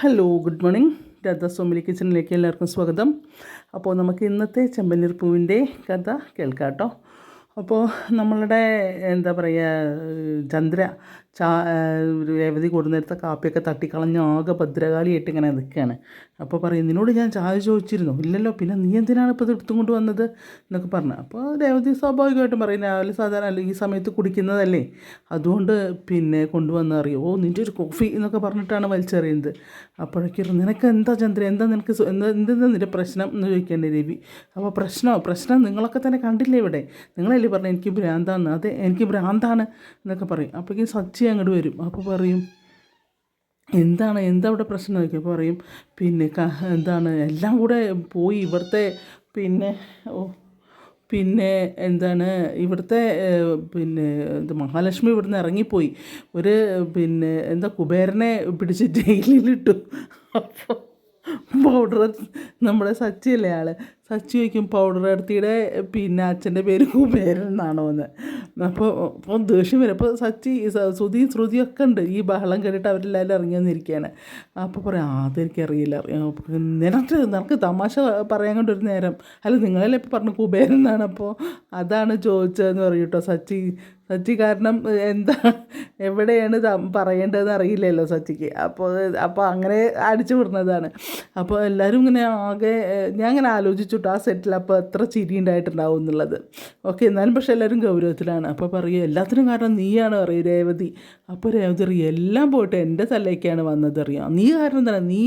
Hello good morning Radha Somili കിച്ചണിലേക്ക് എല്ലാവർക്കും സ്വാഗതം. അപ്പോൾ നമുക്ക് ഇന്നത്തെ ചെമ്പനീർ പൂവിന്റെ കഥ കേൾക്കാം കേട്ടോ. അപ്പോൾ നമ്മളുടെ എന്താ പറയുക ചന്ദ്ര ചാ രേവതി കൊടുന്നെടുത്ത കാപ്പിയൊക്കെ തട്ടിക്കളഞ്ഞ് ആകെ ഭദ്രകാളിയായിട്ട് ഇങ്ങനെ നിൽക്കുകയാണ് അപ്പോൾ പറയും നിന്നോട് ഞാൻ ചായ ചോദിച്ചിരുന്നു. ഇല്ലല്ലോ പിന്നെ നീ എന്തിനാണ് ഇപ്പോൾ ഇത് എടുത്തും കൊണ്ട് വന്നത് എന്നൊക്കെ പറഞ്ഞു. അപ്പോൾ രേവതി സ്വാഭാവികമായിട്ടും പറയും രാവിലെ സാധാരണ ഈ സമയത്ത് കുടിക്കുന്നതല്ലേ? അതുകൊണ്ട് പിന്നെ കൊണ്ടുവന്ന് അറിയോ? ഓ നിന്റെ ഒരു കോഫി എന്നൊക്കെ പറഞ്ഞിട്ടാണ് വലിച്ചെറിയുന്നത്. അപ്പോഴേക്കും നിനക്ക് എന്താ ചന്ദ്ര? എന്താ നിനക്ക് എന്താ എന്താ നിന്റെ പ്രശ്നം? എന്ന് ചോദിക്കേണ്ടേ രവി. അപ്പോൾ പ്രശ്നമോ പ്രശ്നം നിങ്ങളൊക്കെ തന്നെ കണ്ടില്ലേ ഇവിടെ? നിങ്ങളല്ലേ പറഞ്ഞു എനിക്ക് ഭ്രാന്താന്ന്? അതെ എനിക്ക് ഭ്രാന്താണ് എന്നൊക്കെ പറയും. അപ്പോഴേക്കും സച്ചി അങ്ങോട്ട് വരും. അപ്പോൾ പറയും എന്താണ് എന്താ ഇവിടെ പ്രശ്നം നോക്കി അപ്പോൾ പറയും. പിന്നെ എന്താണ് എല്ലാം കൂടെ പോയി ഇവിടുത്തെ പിന്നെ ഓ പിന്നെ എന്താണ് ഇവിടുത്തെ പിന്നെ ഇത് മഹാലക്ഷ്മി ഇവിടുന്ന് ഇറങ്ങിപ്പോയി. ഒരു പിന്നെ എന്താ കുബേരനെ പിടിച്ച് ജയിലിലിട്ടു. അപ്പോൾ പൗഡർ നമ്മുടെ സച്ചിയല്ലേ ആൾ? സച്ചി വയ്ക്കും പൗഡർ എടുത്തിയുടെ പിന്നെ അച്ഛന്റെ പേര് കുബേരൻ എന്നാണോ എന്ന്. അപ്പോൾ അപ്പോൾ ദേഷ്യം വരും. അപ്പോൾ സച്ചി ശ്രുതി ശ്രുതിയും ശ്രുതിയും ഒക്കെ ഉണ്ട്. ഈ ബഹളം കേട്ടിട്ട് അവരെല്ലാവരും ഇറങ്ങി വന്നിരിക്കുകയാണ്. അപ്പോൾ പറയാം അതെനിക്കറിയില്ല. നിനക്ക് നിനക്ക് തമാശ പറയാൻ കൊണ്ട് ഒരു നേരം. അല്ല നിങ്ങളല്ലേ ഇപ്പോൾ പറഞ്ഞു കുബേരൻ എന്നാണ്. അപ്പോൾ അതാണ് ചോദിച്ചതെന്ന് പറയും കേട്ടോ സച്ചി. സച്ചി കാരണം എന്താ എവിടെയാണ് പറയേണ്ടതെന്ന് അറിയില്ലല്ലോ സച്ചിക്ക്. അപ്പോൾ അപ്പോൾ അങ്ങനെ അടിച്ചു വിടുന്നതാണ്. അപ്പോൾ എല്ലാവരും ഇങ്ങനെ ആകെ ഞാൻ ഇങ്ങനെ ആ സെറ്റിൽ അപ്പോൾ എത്ര ചിരി ഉണ്ടായിട്ടുണ്ടാവും എന്നുള്ളത്. ഓക്കെ എന്നാലും പക്ഷേ എല്ലാവരും ഗൗരവത്തിലാണ്. അപ്പോൾ പറയും എല്ലാത്തിനും കാരണം നീയാണ് പറയും രേവതി. അപ്പോൾ രേവതി അറിയും എല്ലാം പോയിട്ട് എന്റെ തലയ്ക്കാണ് വന്നത് അറിയാം. നീ കാരണം തന്നെ നീ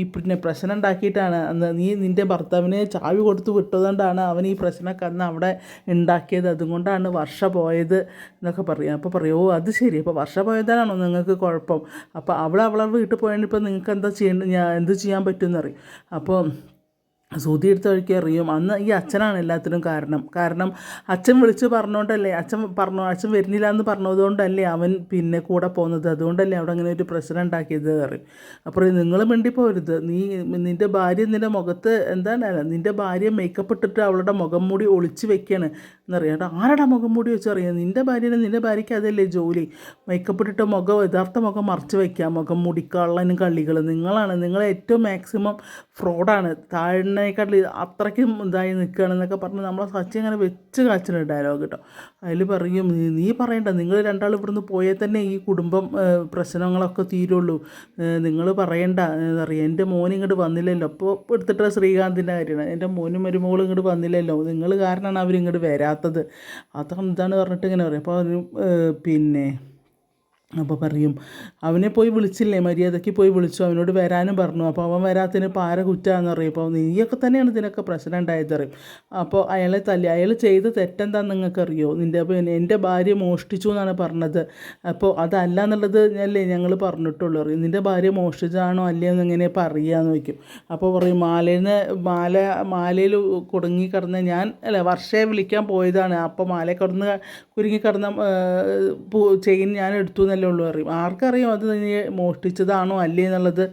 ഈ പിന്നെ പ്രശ്നം ഉണ്ടാക്കിയിട്ടാണ് നീ നിന്റെ ഭർത്താവിനെ ചാവി കൊടുത്ത് വിട്ടതുകൊണ്ടാണ് അവൻ ഈ പ്രശ്നമൊക്കെ അന്ന് അവിടെ ഉണ്ടാക്കിയത്. അതുകൊണ്ടാണ് വർഷ പോയത് എന്നൊക്കെ പറയും. അപ്പോൾ പറയും ഓ അത് ശരി. അപ്പോൾ വർഷ പോയതാണോ നിങ്ങൾക്ക് കുഴപ്പം? അപ്പോൾ അവൾ അവളെ വീട്ടിൽ പോയതിന് ഇപ്പോൾ നിങ്ങൾക്ക് എന്താ ചെയ്യേണ്ടത് ഞാൻ എന്ത് ചെയ്യാൻ പറ്റുമെന്ന് അറിയും. അപ്പോൾ സൂതി എടുത്ത് വഴിക്ക് അറിയും അന്ന് ഈ അച്ഛനാണ് എല്ലാത്തിനും കാരണം. കാരണം അച്ഛൻ വിളിച്ച് പറഞ്ഞുകൊണ്ടല്ലേ അച്ഛൻ പറഞ്ഞു അച്ഛൻ വരുന്നില്ല എന്ന് പറഞ്ഞതുകൊണ്ടല്ലേ അവൻ പിന്നെ കൂടെ പോകുന്നത് അതുകൊണ്ടല്ലേ അവിടെ അങ്ങനെ ഒരു പ്രശ്നം ഉണ്ടാക്കിയത് പറയും അപ്പോൾ നിങ്ങൾ മിണ്ടി പോരുത്. നീ നിന്റെ ഭാര്യ നിന്റെ മുഖത്ത് എന്താണ്? നിന്റെ ഭാര്യ മേക്കപ്പ് ഇട്ടിട്ട് അവളുടെ മുഖം മൂടി ഒളിച്ച് വെക്കുകയാണ് എന്നറിയാം. ആരുടെ മുഖം മൂടി വെച്ചറിയാം നിന്റെ ഭാര്യനെ നിന്റെ ഭാര്യയ്ക്ക് അതല്ലേ ജോലി? മേക്കപ്പ് ഇട്ടിട്ട് മുഖം യഥാർത്ഥ മുഖം മറച്ച് വയ്ക്കുക മുഖം മൂടി കള്ളനും കള്ളികൾ നിങ്ങളാണ് നിങ്ങൾ ഏറ്റവും മാക്സിമം ഫ്രോഡാണ് താഴ്ന്നേക്കാട്ടിൽ അത്രയ്ക്കും ഇതായി നിൽക്കുകയാണെന്നൊക്കെ പറഞ്ഞ് നമ്മളെ സച്ചി അങ്ങനെ വെച്ച് കാച്ചിന് ഡയലോഗ് കേട്ടോ. അതിൽ പറയും "നീ- പറയണ്ട. നിങ്ങൾ രണ്ടാൾ ഇവിടുന്ന് പോയാൽ തന്നെ ഈ കുടുംബം പ്രശ്നങ്ങളൊക്കെ തീരുള്ളൂ. നിങ്ങൾ പറയണ്ട. അറിയാം. എന്റെ മോൻ ഇങ്ങോട്ട് വന്നില്ലല്ലോ. അപ്പോൾ എടുത്തിട്ട് ശ്രീകാന്തിന്റെ കാര്യമാണ്. എന്റെ മോനും മരുമകളും ഇങ്ങോട്ട് വന്നില്ലല്ലോ. നിങ്ങൾ കാരണമാണ് അവരിങ്ങോട്ട് വരാത്തത്. അതൊക്കെ ഇതാണ് പറഞ്ഞിട്ട് ഇങ്ങനെ പറയും. അപ്പോൾ പിന്നെ അപ്പോൾ പറയും അവനെ പോയി വിളിച്ചില്ലേ? മര്യാദയ്ക്ക് പോയി വിളിച്ചു. അവനോട് വരാനും പറഞ്ഞു. അപ്പോൾ അവൻ വരാത്തതിന് പാര കുറ്റാന്ന് പറയും. അപ്പോൾ നീയൊക്കെ തന്നെയാണ് ഇതിനൊക്കെ പ്രശ്നം ഉണ്ടായത് പറയും. അപ്പോൾ അയാളെ തല്ലി അയാൾ ചെയ്ത തെറ്റെന്താന്ന് നിങ്ങൾക്കറിയോ? നിന്റെ പിന്നെ എന്റെ ഭാര്യ മോഷ്ടിച്ചു എന്നാണ് പറഞ്ഞത്. അപ്പോൾ അതല്ല എന്നുള്ളത് അല്ലേ ഞങ്ങൾ പറഞ്ഞിട്ടുള്ളൂ. അറിയും നിന്റെ ഭാര്യ മോഷ്ടിച്ചാണോ അല്ലേ എന്ന് ഇങ്ങനെ പറയാന്ന് വയ്ക്കും അപ്പോൾ പറയും നിന്ന് മാല മാലയിൽ കുടുങ്ങി കിടന്ന ഞാൻ അല്ല വർഷയെ വിളിക്കാൻ പോയതാണ്. അപ്പോൾ മാലയെ കിടന്ന് കുരുങ്ങി കിടന്ന ചെയിൻ ഞാൻ എടുത്തു എന്നല്ലേ ഉള്ളൂ അറിയും. ആർക്കറിയാം അത് നീ മോഷ്ടിച്ചതാണോ അല്ലേ എന്നുള്ളത്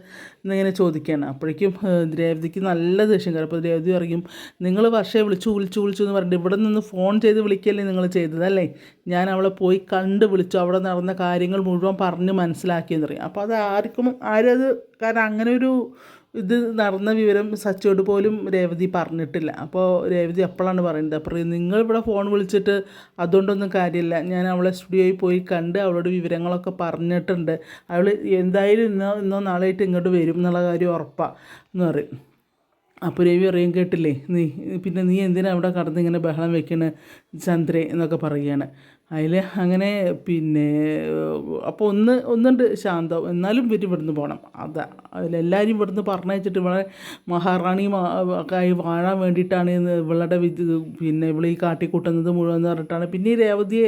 എന്നിങ്ങനെ ചോദിക്കുകയാണ്. അപ്പോഴേക്കും ദ്രേവതിക്ക് നല്ല ദേഷ്യം കയറും. അപ്പോൾ ദ്രേവതി പറയും നിങ്ങൾ വർഷയെ വിളിച്ചു വിളിച്ചു വിളിച്ചു എന്ന് പറഞ്ഞിട്ട് ഇവിടെ നിന്ന് ഫോൺ ചെയ്ത് വിളിക്കല്ലേ നിങ്ങൾ ചെയ്തത് അല്ലേ? ഞാൻ അവളെ പോയി കണ്ട് വിളിച്ചു. അവിടെ നടന്ന കാര്യങ്ങൾ മുഴുവൻ പറഞ്ഞ് മനസ്സിലാക്കിയെന്ന് അപ്പോൾ അത് ആർക്കും ആരും അത് കാരണം അങ്ങനെ ഒരു ഇത് നടന്ന വിവരം സച്ചിയോട് പോലും രേവതി പറഞ്ഞിട്ടില്ല. അപ്പോൾ രേവതി എപ്പോഴാണ് പറയുന്നത്? അപ്പോൾ നിങ്ങൾ ഇവിടെ ഫോൺ വിളിച്ചിട്ട് അതുകൊണ്ടൊന്നും കാര്യമില്ല. ഞാൻ അവളെ സ്റ്റുഡിയോയിൽ പോയി കണ്ട് അവളോട് വിവരങ്ങളൊക്കെ പറഞ്ഞിട്ടുണ്ട്. അവൾ എന്തായാലും ഇന്നോ ഇന്നോ നാളെയായിട്ട് ഇങ്ങോട്ട് വരും എന്നുള്ള കാര്യം ഉറപ്പാണ് എന്ന് പറയും. അപ്പോൾ രവി അറിയാൻ കേട്ടില്ലേ? നീ പിന്നെ നീ എന്തിനാണ് അവിടെ കടന്ന് ഇങ്ങനെ ബഹളം വെക്കണേ ചന്ദ്രേ എന്നൊക്കെ പറയുകയാണ്. അതിൽ അങ്ങനെ പിന്നെ അപ്പോൾ ഒന്ന് ഒന്നുണ്ട് ശാന്തം. എന്നാലും ഇവർ ഇവിടുന്ന് പോകണം അതാ അതിലെല്ലാവരും ഇവിടുന്ന് പറഞ്ഞയച്ചിട്ട് ഇവിടെ മഹാറാണി ആയി വാഴാൻ വേണ്ടിയിട്ടാണ് ഇവളുടെ പിന്നെ ഇവൾ ഈ കാട്ടിക്കൂട്ടുന്നത് മുഴുവൻ എന്ന് പറഞ്ഞിട്ടാണ്. പിന്നെ ഈ രേവതിയെ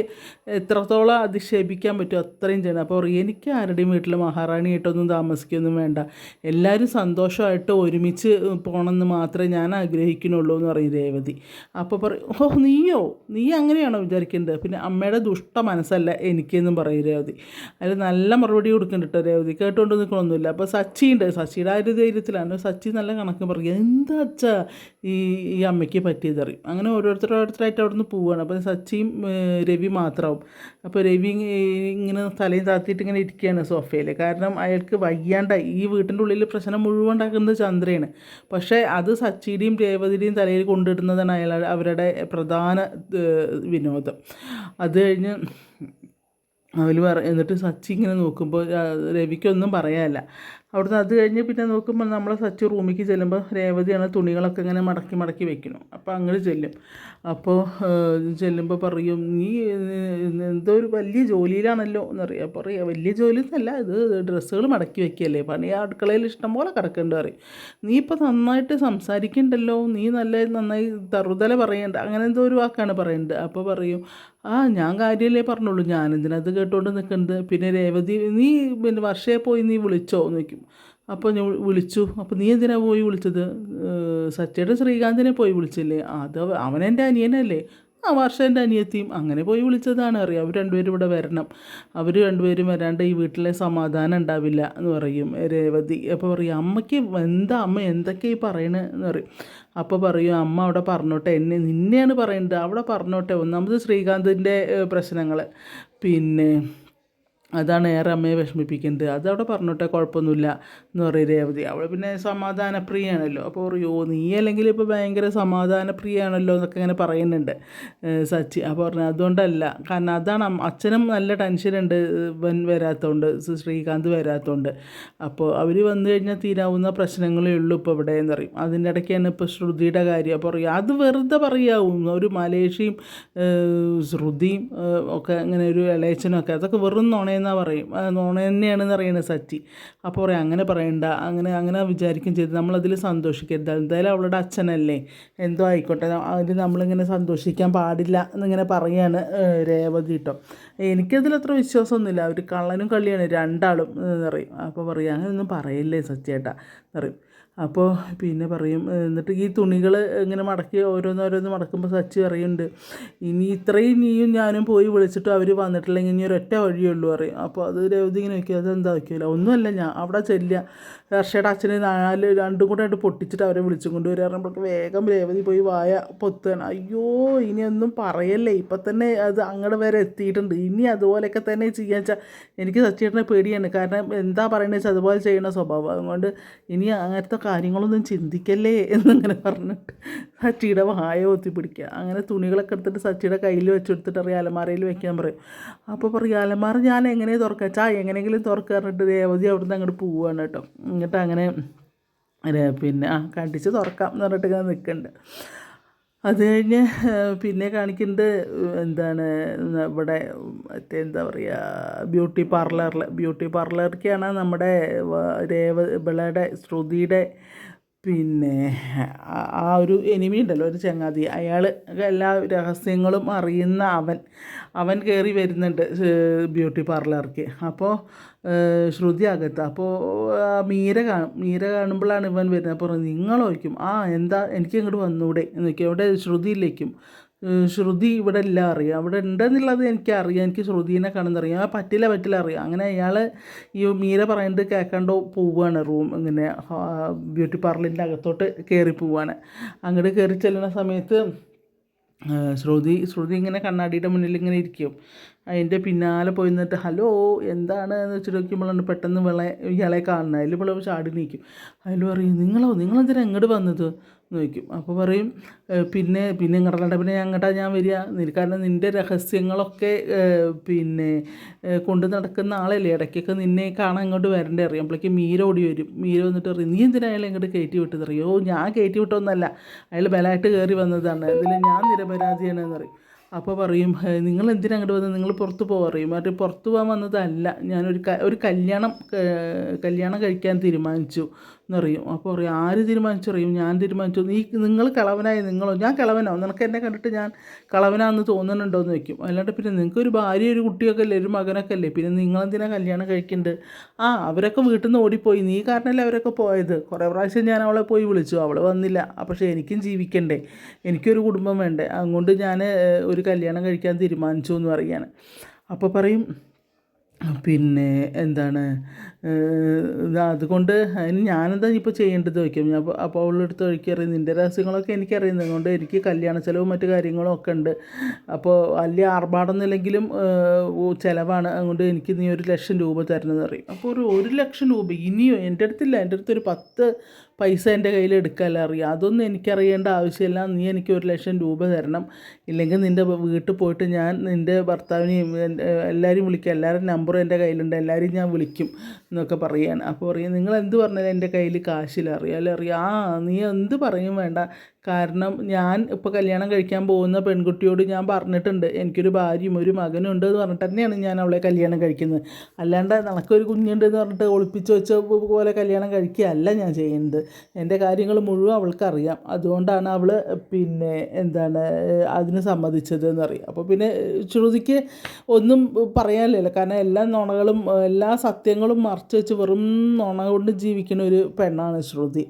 എത്രത്തോളം അധിക്ഷേപിക്കാൻ പറ്റും അത്രയും ചെയ്യണം. അപ്പോൾ എനിക്ക് ആരുടെയും വീട്ടിൽ മഹാറാണിയായിട്ടൊന്നും താമസിക്കൊന്നും വേണ്ട. എല്ലാവരും സന്തോഷമായിട്ട് ഒരുമിച്ച് പോകണമെന്ന് മാത്രമേ ഞാൻ ആഗ്രഹിക്കുന്നുള്ളൂ എന്ന് പറയും രേവതി. അപ്പോൾ പറയും ഓ നീയോ? നീ അങ്ങനെയാണോ വിചാരിക്കേണ്ടത്? പിന്നെ അമ്മയുടെ അമ്മയുടെ ദുഷ്ട മനസ്സല്ല എനിക്കെന്നും പറയും രേവതി. അതിൽ നല്ല മറുപടി കൊടുക്കുന്നുണ്ട് കേട്ടോ രേവതി. കേട്ടുകൊണ്ട് നിൽക്കണമൊന്നുമില്ല അപ്പോൾ സച്ചി ഉണ്ട് സച്ചിയുടെ ആ ഒരു ധൈര്യത്തിലാണ്. സച്ചി നല്ല കണക്ക് പറയുക എന്താ അച്ഛാ? ഈ ഈ അമ്മയ്ക്ക് പറ്റിയത് അറിയും അങ്ങനെ ഓരോരുത്തർ ഓരോരുത്തരായിട്ട് അവിടെ നിന്ന് പോവുകയാണ് അപ്പോൾ സച്ചിയും രവി മാത്രമാവും അപ്പോൾ രവി ഇങ്ങനെ തലയും താത്തിയിട്ട് ഇങ്ങനെ ഇരിക്കുകയാണ് സോഫയിൽ കാരണം അയാൾക്ക് വയ്യാണ്ടായി. ഈ വീട്ടിന്റെ ഉള്ളിൽ പ്രശ്നം മുഴുവൻ ഉണ്ടാക്കുന്നത് ചന്ദ്രയാണ്. പക്ഷേ അത് സച്ചിയുടെയും രേവതിയുടെയും തലയിൽ കൊണ്ടിടുന്നതാണ് അയാൾ അവരുടെ പ്രധാന വിനോദം. അത് കഴിഞ്ഞ് അവർ പറ എന്നിട്ട് സച്ചി ഇങ്ങനെ നോക്കുമ്പോൾ രവിക്കൊന്നും പറയാനില്ല. അവിടുന്ന് അത് കഴിഞ്ഞ് പിന്നെ നോക്കുമ്പോൾ നമ്മൾ സച്ച് റൂമിലേക്ക് ചെല്ലുമ്പോൾ രേവതിയാണ് തുണികളൊക്കെ ഇങ്ങനെ മടക്കി മടക്കി വെക്കണം അപ്പോൾ അങ്ങനെ ചെല്ലും. അപ്പോൾ ചെല്ലുമ്പോൾ പറയും നീ എന്തോ ഒരു വലിയ ജോലിയിലാണല്ലോ എന്നറിയാം. അപ്പോൾ പറയാം വലിയ ജോലി എന്നല്ല ഇത് ഡ്രസ്സുകൾ മടക്കി വെക്കുകയല്ലേ പണി അടുക്കളയിൽ ഇഷ്ടം പോലെ കിടക്കുന്നുണ്ട് പറയും. നീ ഇപ്പോൾ നന്നായിട്ട് സംസാരിക്കണ്ടല്ലോ. നീ നല്ല നന്നായി തറുതല പറയണ്ട. അങ്ങനെ എന്തോ ഒരു വാക്കാണ് പറയേണ്ടത് അപ്പോൾ പറയും ആ ഞാൻ കാര്യമല്ലേ പറഞ്ഞുള്ളൂ. ഞാനെന്തിനത് കേട്ടോണ്ട് നിൽക്കുന്നത് പിന്നെ രേവതി നീ പിന്നെ വർഷയെ പോയി നീ വിളിച്ചോ ചോദിക്കും അപ്പോൾ ഞാൻ വിളിച്ചു. അപ്പോൾ നീ എന്തിനാ പോയി വിളിച്ചത്? സച്ചയുടെ ശ്രീകാന്തിനെ പോയി വിളിച്ചില്ലേ? അത് അവ- അവനെന്റെ അനിയനല്ലേ. ആ വർഷേന്റെ അനിയത്തിയും അങ്ങനെ പോയി വിളിച്ചതാണ്. അറിയാം അവർ രണ്ടുപേരും ഇവിടെ വരണം. അവർ രണ്ടുപേരും വരാണ്ട് ഈ വീട്ടിലെ സമാധാനം ഉണ്ടാവില്ല എന്ന് പറയും രേവതി. അപ്പോൾ പറയും അമ്മയ്ക്ക് എന്താ അമ്മ എന്തൊക്കെയാണ് ഈ എന്ന് പറയും. അപ്പോൾ പറയും അമ്മ അവിടെ പറഞ്ഞോട്ടെ എന്നെ നിന്നെയാണ് പറയേണ്ടത്. അവിടെ പറഞ്ഞോട്ടെ. ഒന്നാമത് ശ്രീകാന്തിന്റെ പ്രശ്നങ്ങൾ പിന്നെ അതാണ് ഏറെ അമ്മയെ വിഷമിപ്പിക്കുന്നത്. അതവിടെ പറഞ്ഞോട്ടെ കുഴപ്പമൊന്നുമില്ല എന്ന് പറയും രേവതി. അവൾ പിന്നെ സമാധാനപ്രിയാണല്ലോ. അപ്പോൾ പറയോ നീ അല്ലെങ്കിൽ ഇപ്പോൾ ഭയങ്കര സമാധാനപ്രിയാണല്ലോ എന്നൊക്കെ ഇങ്ങനെ പറയുന്നുണ്ട് സച്ചി. അപ്പോൾ പറഞ്ഞു അതുകൊണ്ടല്ല. കാരണം അതാണ് അച്ഛനും നല്ല ടെൻഷനുണ്ട് വൻ വരാത്തതുകൊണ്ട് ശ്രീകാന്ത് വരാത്തതുകൊണ്ട് അപ്പോൾ അവർ വന്നു കഴിഞ്ഞാൽ തീരാവുന്ന പ്രശ്നങ്ങളേ ഉള്ളൂ ഇപ്പോൾ ഇവിടെ എന്ന് പറയും. അതിന്റെ ഇടയ്ക്കാണ് ഇപ്പോൾ ശ്രുതിയുടെ കാര്യം. അപ്പോൾ പറയും അത് വെറുതെ പറയാവും. ഒരു മലേഷ്യയും ശ്രുതിയും ഒക്കെ അങ്ങനെ ഒരു ഇളയച്ചനും ഒക്കെ അതൊക്കെ വെറും നുണയെന്നാ പറയും. നോണ തന്നെയാണെന്ന് അറിയണത് സച്ചി. അപ്പോൾ പറയും അങ്ങനെ പറയണ്ട. അങ്ങനെ അങ്ങനെ വിചാരിക്കും ചെയ്ത്. നമ്മളതിൽ സന്തോഷിക്കരുത്. എന്തായാലും അവളുടെ അച്ഛനല്ലേ. എന്തോ ആയിക്കോട്ടെ. അതിൽ നമ്മളിങ്ങനെ സന്തോഷിക്കാൻ പാടില്ല എന്നിങ്ങനെ പറയാണ് ഏഹ് രേവതി കേട്ടോ എനിക്കതിൽ അത്ര വിശ്വാസമൊന്നുമില്ല. അവർ കള്ളനും കള്ളിയാണ് രണ്ടാളും എന്ന് പറയും. അപ്പോൾ പറയും അങ്ങനെയൊന്നും പറയല്ലേ എന്ന് പറയും. അപ്പോൾ പിന്നെ പറയും എന്നിട്ട് ഈ തുണികൾ ഇങ്ങനെ മടക്കി ഓരോന്നോരോന്ന് മടക്കുമ്പോൾ സച്ചി പറയുന്നുണ്ട് ഇനി ഇത്രയും നീയും ഞാനും പോയി വിളിച്ചിട്ട് അവർ വന്നിട്ടില്ലെങ്കിൽ ഇനി ഒരൊറ്റ വഴിയുള്ളൂ പറയും. അപ്പോൾ അത് രേവതി ഇങ്ങനെ അത് അതെന്താ വയ്ക്കില്ല ഒന്നുമല്ല ഞാൻ അവിടെ ചെല്ലുക. ഹർഷയുടെ അച്ഛനെ നാല് രണ്ടും കൂടെ ആയിട്ട് പൊട്ടിച്ചിട്ട് അവരെ വിളിച്ചും കൊണ്ട് വരാറുമ്പോഴേക്ക് വേഗം രേവതി പോയി വായ പൊത്തുകയാണ്. അയ്യോ ഇനിയൊന്നും പറയല്ലേ? ഇപ്പം തന്നെ അത് അങ്ങടെ വരെ എത്തിയിട്ടുണ്ട്. ഇനി അതുപോലെയൊക്കെ തന്നെ ചെയ്യാൻ വെച്ചാൽ എനിക്ക് സച്ചേട്ടനെ പേടിയാണ്. കാരണം എന്താ പറയുന്നത് വെച്ചാൽ അതുപോലെ ചെയ്യുന്ന സ്വഭാവം. അതുകൊണ്ട് ഇനി അങ്ങനത്തെ കാര്യങ്ങളൊന്നും ചിന്തിക്കല്ലേ എന്നിങ്ങനെ പറഞ്ഞിട്ട് സച്ചിയുടെ വായ ഒത്തി പിടിക്കുക. അങ്ങനെ തുണികളൊക്കെ എടുത്തിട്ട് സച്ചിയുടെ കയ്യിൽ വെച്ചെടുത്തിട്ട് അറിയാം അലമാരയിൽ വെക്കാൻ പറയും. അപ്പോൾ പറയും അലമാര ഞാൻ എങ്ങനെ തുറക്കാം? ചാ എങ്ങനെയെങ്കിലും തുറക്കുക പറഞ്ഞിട്ട് അവിടുന്ന് അങ്ങോട്ട് പോവുകയാണ് കേട്ടോ. എന്നിട്ട് അങ്ങനെ പിന്നെ ആ കണ്ടിച്ച് തുറക്കാം എന്ന് പറഞ്ഞിട്ട് ഇങ്ങനെ നിൽക്കുന്നുണ്ട് അത് കഴിഞ്ഞ് പിന്നെ കാണിക്കുന്നത് എന്താണ് ഇവിടെ മറ്റേ എന്താ പറയുക ബ്യൂട്ടി പാർലറിൽ ബ്യൂട്ടി പാർലറിലേക്കാണ് നമ്മുടെ രേവ ഇവളുടെ ശ്രുതിയുടെ പിന്നെ ആ- ഒരു എനിമി ഉണ്ടല്ലോ ഒരു ചങ്ങാതി. അയാൾ എല്ലാ രഹസ്യങ്ങളും അറിയുന്ന അവൻ അവൻ കയറി വരുന്നുണ്ട് ബ്യൂട്ടി പാർലർക്ക് അപ്പോൾ ശ്രുതി അകത്ത്. അപ്പോൾ മീര കാണും മീര കാണുമ്പോഴാണ് ഇവൻ വരുന്നത്. അപ്പോൾ നിങ്ങൾ ചോദിക്കും ആ എന്താ എനിക്ക് ഇങ്ങോട്ട് വന്നൂടെ എന്ന് ചോദിക്കും അവിടെ ശ്രുതിയിലേക്കും ശ്രുതി ഇവിടെ ഇല്ല അറിയാം. അവിടെ ഉണ്ടെന്നുള്ളത് എനിക്കറിയാം. എനിക്ക് ശ്രുതിനെ കാണുന്നറിയാം ആ പറ്റില്ല പറ്റില്ല അറിയാം. അങ്ങനെ അയാൾ ഈ മീര പറയുന്നത് കേൾക്കാണ്ട് പോവുകയാണ് റൂം ഇങ്ങനെ ബ്യൂട്ടി പാർലറിന്റെ അകത്തോട്ട് കയറി പോവുകയാണ് അങ്ങോട്ട് കയറി ചെല്ലുന്ന സമയത്ത് ശ്രുതി ശ്രുതി ഇങ്ങനെ കണ്ണാടിയുടെ മുന്നിൽ ഇങ്ങനെ ഇരിക്കും. അതിന്റെ പിന്നാലെ പോയി നിന്നിട്ട് ഹലോ എന്താണ്? എന്ന് വെച്ചിട്ട് നോക്കുമ്പോഴാണ് പെട്ടെന്ന് വിള ഇയാളെ കാണുന്നത്. അതിൽ വിളവ് ചാടി നിൽക്കും അതിൽ പറയും നിങ്ങളോ നിങ്ങളെന്തിനാ ഇങ്ങോട്ട് വന്നത്? നോക്കും അപ്പോൾ പറയും പിന്നെ പിന്നെ ഇങ്ങോട്ടല്ല പിന്നെ അങ്ങോട്ടാ ഞാൻ വരിക. കാരണം നിന്റെ രഹസ്യങ്ങളൊക്കെ പിന്നെ കൊണ്ട് നടക്കുന്ന ആളല്ലേ? ഇടയ്ക്കൊക്കെ നിന്നെ കാണാൻ ഇങ്ങോട്ട് വരണ്ടേ? അറിയാം. അപ്പോഴേക്കും മീര ഓടി വരും. മീര വന്നിട്ട് പറയും നീ എന്തിനായാലും ഇങ്ങോട്ട് കയറ്റി വിട്ടത്? അറിയോ. ഞാൻ കയറ്റി വിട്ടൊന്നല്ല. അയാൾ ബലമായിട്ട് കയറി വന്നതാണ്. ഇതിൽ ഞാൻ നിരപരാധിയാണെന്ന് പറയും. അപ്പോൾ പറയും നിങ്ങൾ എന്തിനാ അങ്ങോട്ട് വന്നത് നിങ്ങൾ പുറത്ത് പോകാൻ പറയും. മറ്റേ പുറത്ത് പോകാൻ വന്നതല്ല. ഞാനൊരു ഒരു കല്യാണം കല്യാണം കഴിക്കാൻ തീരുമാനിച്ചു. എന്നറിയും. അപ്പോൾ പറയും ആര് തീരുമാനിച്ചറിയും ഞാൻ തീരുമാനിച്ചു. നീ നിങ്ങൾ കളവനായി നിങ്ങളോ? ഞാൻ കളവനോ നിനക്ക് എന്നെ കണ്ടിട്ട് ഞാൻ കളവനാന്ന് തോന്നുന്നുണ്ടോ എന്ന് വെക്കും അല്ലാണ്ട് പിന്നെ നിങ്ങൾക്ക് ഒരു ഭാര്യ ഒരു കുട്ടിയൊക്കെ അല്ലേ ഒരു മകനൊക്കെ അല്ലേ പിന്നെ നിങ്ങളെന്തിനാ കല്യാണം കഴിക്കുന്നുണ്ട് ആ അവരൊക്കെ വീട്ടിൽ നിന്ന് ഓടിപ്പോയി. നീ കാരണമല്ലേ അവരൊക്കെ പോയത്? കുറേ പ്രാവശ്യം ഞാൻ അവളെ പോയി വിളിച്ചു. അവൾ വന്നില്ല. പക്ഷേ എനിക്കും ജീവിക്കണ്ടേ. എനിക്കൊരു കുടുംബം വേണ്ടേ. അതുകൊണ്ട് ഞാൻ ഒരു കല്യാണം കഴിക്കാൻ തീരുമാനിച്ചു എന്ന് പറയാണ് അപ്പോൾ പറയും പിന്നെ എന്താണ് അതുകൊണ്ട് അതിന് ഞാനെന്താ ഇപ്പോൾ ചെയ്യേണ്ടത് ചോദിക്കും. ഞാൻ അപ്പോൾ അവളുടെ അടുത്ത് ചോദിക്കറിയും നിന്റെ രഹസ്യങ്ങളൊക്കെ എനിക്കറിയുന്നത് അതുകൊണ്ട് എനിക്ക് കല്യാണ ചിലവും മറ്റു കാര്യങ്ങളും ഒക്കെ ഉണ്ട്. അപ്പോൾ വലിയ ആർഭാടമൊന്നുമില്ലെങ്കിലും ചിലവാണ്. അതുകൊണ്ട് എനിക്ക് നീ ഒരു ലക്ഷം രൂപ തരണമെന്ന് പറയും അപ്പോൾ ഒരു ഒരു ലക്ഷം രൂപ ഇനിയോ എന്റെ അടുത്തില്ല. എന്റെ അടുത്തൊരു പത്ത് പൈസ എന്റെ കയ്യിൽ എടുക്കാമല്ലോ അറിയാം. അതൊന്നും എനിക്കറിയേണ്ട ആവശ്യമില്ല. നീ എനിക്ക് ഒരു ലക്ഷം രൂപ തരണം. ഇല്ലെങ്കിൽ നിന്റെ വീട്ടിൽ പോയിട്ട് ഞാൻ നിന്റെ ഭർത്താവിനെയും എല്ലാവരും വിളിക്കും. എല്ലാവരും നമ്പറും എന്റെ കയ്യിലുണ്ട്. എല്ലാവരെയും ഞാൻ വിളിക്കും എന്നൊക്കെ പറയുകയാണ് അപ്പോൾ പറയും നിങ്ങൾ എന്ത് പറഞ്ഞാലും എന്റെ കയ്യിൽ കാശില്ല അറിയാമല്ലോ അറിയാം. ആ നീ എന്ത് പറയും വേണ്ട. കാരണം ഞാൻ ഇപ്പോൾ കല്യാണം കഴിക്കാൻ പോകുന്ന പെൺകുട്ടിയോട് ഞാൻ പറഞ്ഞിട്ടുണ്ട് എനിക്കൊരു ഭാര്യയും ഒരു മകനും ഉണ്ട് എന്ന് പറഞ്ഞിട്ട് തന്നെയാണ് ഞാൻ അവളെ കല്യാണം കഴിക്കുന്നത്. അല്ലാണ്ട് നിനക്കൊരു കുഞ്ഞുണ്ട് എന്ന് പറഞ്ഞിട്ട് ഒളിപ്പിച്ച് വെച്ച പോലെ കല്യാണം കഴിക്കുകയല്ല ഞാൻ ചെയ്യുന്നത്. എന്റെ കാര്യങ്ങൾ മുഴുവൻ അവൾക്കറിയാം. അതുകൊണ്ടാണ് അവൾ പിന്നെ എന്താണ് അതിന് സമ്മതിച്ചത് എന്നറിയാം അപ്പോൾ പിന്നെ ശ്രുതിക്ക് ഒന്നും പറയാനില്ലല്ലോ. കാരണം എല്ലാ നുണകളും എല്ലാ സത്യങ്ങളും മറച്ചു വെച്ച് വെറും നുണ കൊണ്ട് ജീവിക്കുന്ന ഒരു പെണ്ണാണ് ശ്രുതി.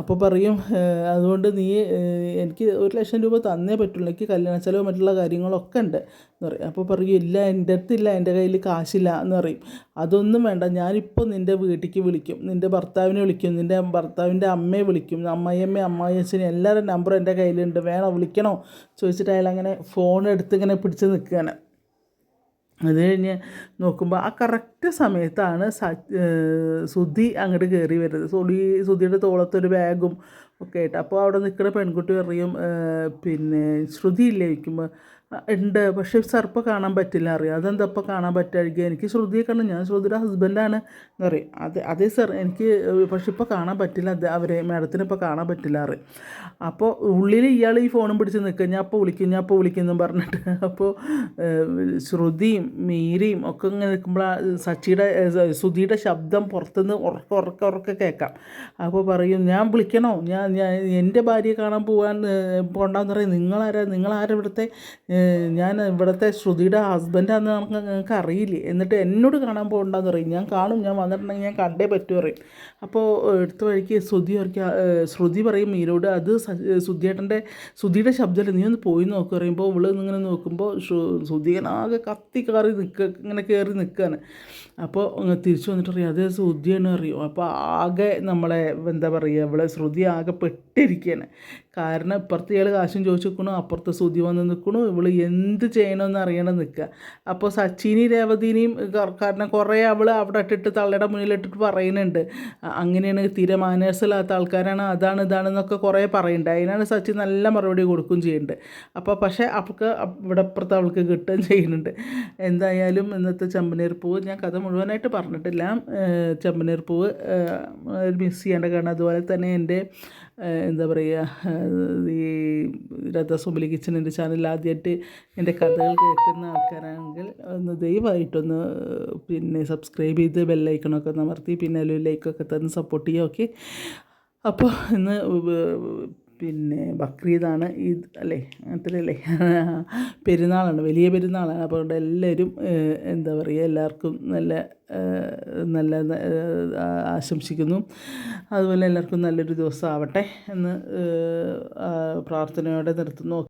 അപ്പോൾ പറയും അതുകൊണ്ട് നീ എനിക്ക് ഒരു ലക്ഷം രൂപ തന്നേ പറ്റുള്ളൂ. എനിക്ക് കല്യാണ ചെലവ് മറ്റുള്ള കാര്യങ്ങളൊക്കെ ഉണ്ട് എന്ന് പറയും. അപ്പോൾ പറയും ഇല്ല എന്റെ അടുത്തില്ല എന്റെ കയ്യിൽ കാശില്ല എന്ന് പറയും. അതൊന്നും വേണ്ട. ഞാനിപ്പോൾ നിന്റെ വീട്ടിലേക്ക് വിളിക്കും. നിന്റെ ഭർത്താവിനെ വിളിക്കും. നിന്റെ ഭർത്താവിന്റെ അമ്മയെ വിളിക്കും. അമ്മയമ്മ അമ്മായിയച്ഛനെ എല്ലാവരുടെ നമ്പറും എന്റെ കയ്യിലുണ്ട്. വേണോ? വിളിക്കണോ? ചോദിച്ചിട്ട് അയാൾ അങ്ങനെ ഫോൺ എടുത്ത് ഇങ്ങനെ പിടിച്ച് നിൽക്കുകയാണ്. അത് കഴിഞ്ഞ് നോക്കുമ്പോൾ ആ കറക്റ്റ് സമയത്താണ് സുധി അങ്ങോട്ട് കയറി വരുന്നത്. സുധി സുധിയുടെ തോളത്തൊരു ബാഗും ഒക്കെ ആയിട്ട്. അപ്പോൾ അവിടെ നിൽക്കുന്ന പെൺകുട്ടി പറയും പിന്നെ ശ്രുതി ഇല്ലേ? ഇരിക്കുമ്പോൾ ഉണ്ട്. പക്ഷേ സർപ്പ കാണാൻ പറ്റില്ല അറിയാം? അതെന്താ ഇപ്പോൾ കാണാൻ പറ്റായിരിക്കും എനിക്ക് ശ്രുതിയെ കണ്ടു ഞാൻ ശ്രുതിയുടെ ഹസ്ബൻഡാണ് എന്ന് പറയും അതെ അതെ സാർ എനിക്ക് പക്ഷെ ഇപ്പോൾ കാണാൻ പറ്റില്ല. അത് അവരെ മാഡത്തിന് ഇപ്പോൾ കാണാൻ പറ്റില്ല അറിയാം. അപ്പോൾ ഉള്ളിൽ ഇയാൾ ഈ ഫോണും പിടിച്ച് നിൽക്കുക ഞാൻ അപ്പോൾ വിളിക്കും ഞാൻ അപ്പോൾ വിളിക്കും എന്നും പറഞ്ഞിട്ട് അപ്പോൾ ശ്രുതിയും മീരയും ഒക്കെ ഇങ്ങനെ നിൽക്കുമ്പോൾ സച്ചിയുടെ ശ്രുതിയുടെ ശബ്ദം പുറത്തുനിന്ന് ഉറക്ക ഉറക്ക ഉറക്ക കേൾക്കാം. അപ്പോൾ പറയും ഞാൻ വിളിക്കണോ? ഞാൻ ഞാൻ എന്റെ ഭാര്യയെ കാണാൻ പോകാൻ പോകണ്ടെന്ന് പറയും. നിങ്ങളാരാ? നിങ്ങളാരവിടുത്തെ ഞാൻ ഇവിടുത്തെ ശ്രുതിയുടെ ഹസ്ബൻഡാന്ന് നിങ്ങൾക്ക് അറിയില്ലേ? എന്നിട്ട് എന്നോട് കാണാൻ പോകണ്ടെന്ന് പറയും. ഞാൻ കാണും ഞാൻ വന്നിട്ടുണ്ടെങ്കിൽ ഞാൻ കണ്ടേ പറ്റൂ പറയും. അപ്പോൾ എടുത്ത വഴിക്ക് ശ്രുതി ശ്രുതി പറയും മീരോട് അത് സുധിയേട്ടന്റെ സുധിയുടെ ശബ്ദമല്ലേ? നീ ഒന്ന് പോയി നോക്ക് പറയുമ്പോൾ ഇവൾ ഇങ്ങനെ നോക്കുമ്പോൾ സുധിയൻ ആകെ കത്തി കയറി നിൽക്കുക ഇങ്ങനെ കയറി നിൽക്കുകയാണ് അപ്പോൾ തിരിച്ചു വന്നിട്ട് അറിയാം അത് ശ്രുതിയാണ് അറിയും അപ്പോൾ ആകെ നമ്മളെ എന്താ പറയുക ഇവളെ ശ്രുതി ആകെ പെട്ടിരിക്കുകയാണ് കാരണം ഇപ്പുറത്ത് ഇയാൾ കാശും ചോദിച്ചു നിൽക്കണു അപ്പുറത്ത് സുതി വന്ന് നിൽക്കണു ഇവൾ എന്ത് ചെയ്യണമെന്ന് അറിയണം നിൽക്കുക അപ്പോൾ സച്ചിനി രേവതിനെയും കാരണം കുറേ അവൾ അവിടെ ഇട്ടിട്ട് തള്ളയുടെ മുന്നിലിട്ടിട്ട് പറയുന്നുണ്ട്. അങ്ങനെയാണ് തീരെ മാനേഴ്സില്ലാത്ത ആൾക്കാരാണ് അതാണ് ഇതാണെന്നൊക്കെ കുറേ പറയുന്നുണ്ട്. അതിനാണ് സച്ചിൻ നല്ല മറുപടി കൊടുക്കുകയും ചെയ്യുന്നുണ്ട്. അപ്പോൾ പക്ഷേ അവൾക്ക് ഇവിടെ അപ്പുറത്ത് അവൾക്ക് കിട്ടുകയും ചെയ്യുന്നുണ്ട്. എന്തായാലും ഇന്നത്തെ ചെമ്പനീർ പൂവ് ഞാൻ കഥ മുഴുവനായിട്ട് പറഞ്ഞിട്ടില്ല. ചെമ്പനീർ പൂവ് മിസ് ചെയ്യേണ്ട കാരണം അതുപോലെ തന്നെ എന്റെ എന്താ പറയുക ഈ രഥ സുബലി കിച്ചൻ എന്റെ ചാനൽ ആദ്യമായിട്ട് എന്റെ കഥകൾ കേൾക്കുന്ന ആൾക്കാരാണെങ്കിൽ ഒന്ന് ദയവായിട്ടൊന്ന് പിന്നെ സബ്സ്ക്രൈബ് ചെയ്ത് ബെല്ലൈക്കണൊക്കെ ഒന്ന് അമർത്തി പിന്നെ ലൈക്കൊക്കെ തന്ന് സപ്പോർട്ട് ചെയ്യുക ഓക്കെ? അപ്പോൾ ഇന്ന് പിന്നെ ബക്രീദാണ് ഈദ് അല്ലേ? അങ്ങനത്തെ പെരുന്നാളാണ് വലിയ പെരുന്നാളാണ്. അപ്പോൾ അതുകൊണ്ട് എല്ലാവരും എന്താ പറയുക എല്ലാവർക്കും നല്ല നല്ല ആശംസിക്കുന്നു. അതുപോലെ എല്ലാവർക്കും നല്ലൊരു ദിവസം ആവട്ടെ എന്ന് പ്രാർത്ഥനയോടെ നിർത്തുന്നു.